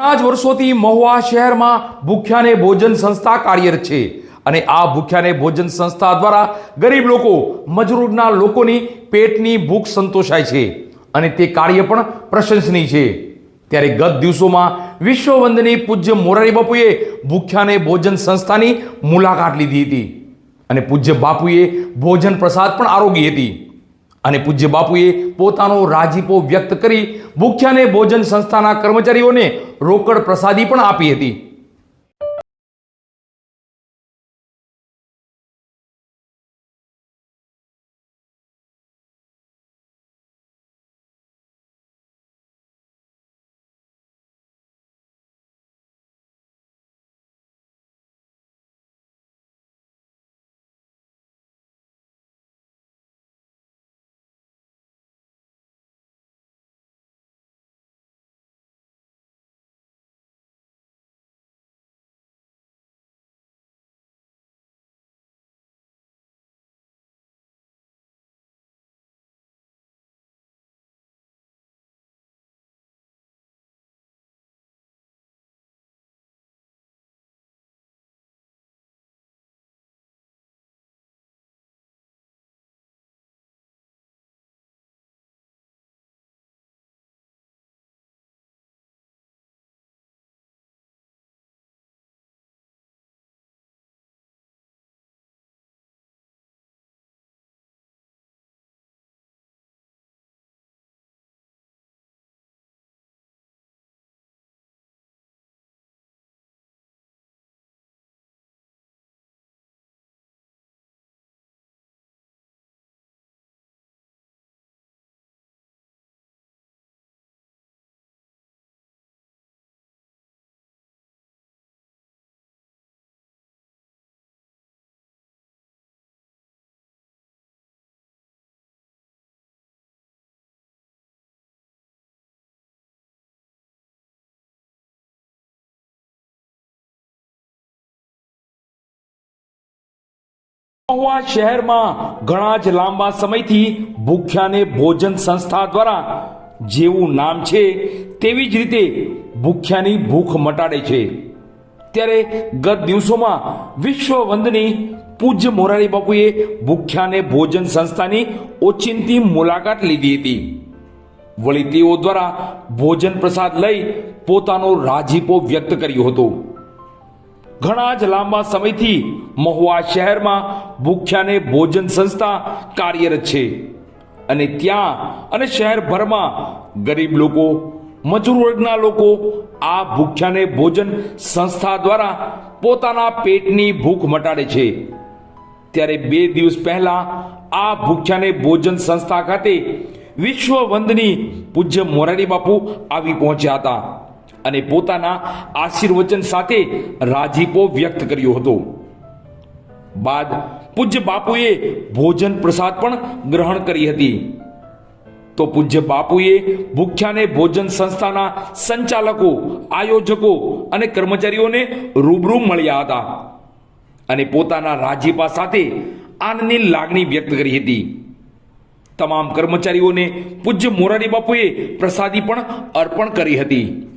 ઘણા જ વર્ષોથી મહુવા શહેરમાં ભૂખ્યાને ભોજન સંસ્થા કાર્યરત છે. અને આ ભૂખ્યાને ભોજન સંસ્થા દ્વારા ગરીબ લોકો મજૂરના લોકોની પેટની ભૂખ સંતોષાય છે. અને તે કાર્ય પણ પ્રશંસનીય છે. ત્યારે ગત દિવસોમાં વિશ્વવંદની પૂજ્ય મોરારી બાપુએ ભૂખ્યાને ભોજન સંસ્થાની મુલાકાત લીધી હતી. અને પૂજ્ય બાપુએ ભોજન પ્રસાદ પણ આરોગી હતી. અને પૂજ્ય બાપુએ પોતાનો રાજીપો વ્યક્ત કરી ભૂખ્યાને ભોજન સંસ્થાના કર્મચારીઓને રોકડ પ્રસાદી પણ આપી હતી. મહુવા શહેરમાં ઘણા જ લાંબા સમયથી ભૂખ્યાને ભોજન સંસ્થા દ્વારા જેવું નામ છે તેવી જ રીતે ભૂખ્યાની ભૂખ મટાડે છે. ત્યારે ગત દિવસોમાં વિશ્વ વંદની પૂજ્ય મોરારી બાપુએ ભૂખ્યાને ભોજન સંસ્થાની ઓચિંતી મુલાકાત લીધી હતી. વળી તેઓ દ્વારા ભોજન પ્રસાદ લઈ પોતાનો રાજીપો વ્યક્ત કર્યો હતો. ઘણા જ લાંબા સમયથી મહુવા શહેરમાં ભૂખ્યાને ભોજન સંસ્થા કાર્યરત છે. અને ત્યાં અને શહેરભરમાં ગરીબ લોકો, મજૂર વર્ગના લોકો આ ભૂખ્યાને ભોજન સંસ્થા દ્વારા પોતાના પેટની ભૂખ મટાડે છે. ત્યારે બે દિવસ પહેલા આ ભૂખ્યાને ભોજન સંસ્થા ખાતે વિશ્વ વંદની પૂજ્ય મોરારી બાપુ આવી પહોંચ્યા હતા. અને પોતાના આશીર્વચન સાથે રાજીપો વ્યક્ત કર્યો હતો. બાદ પૂજ્ય બાપુએ ભોજન પ્રસાદ પણ ગ્રહણ કરી હતી. તો પૂજ્ય બાપુએ ભૂખ્યાને ભોજન સંસ્થાના સંચાલકો, આયોજકો અને કર્મચારીઓને રૂબરૂ મળ્યા હતા અને પોતાના રાજીપા સાથે આનંદની લાગણી વ્યક્ત કરી હતી. તમામ કર્મચારીઓને પૂજ્ય મોરારી બાપુએ પ્રસાદી પણ અર્પણ કરી હતી.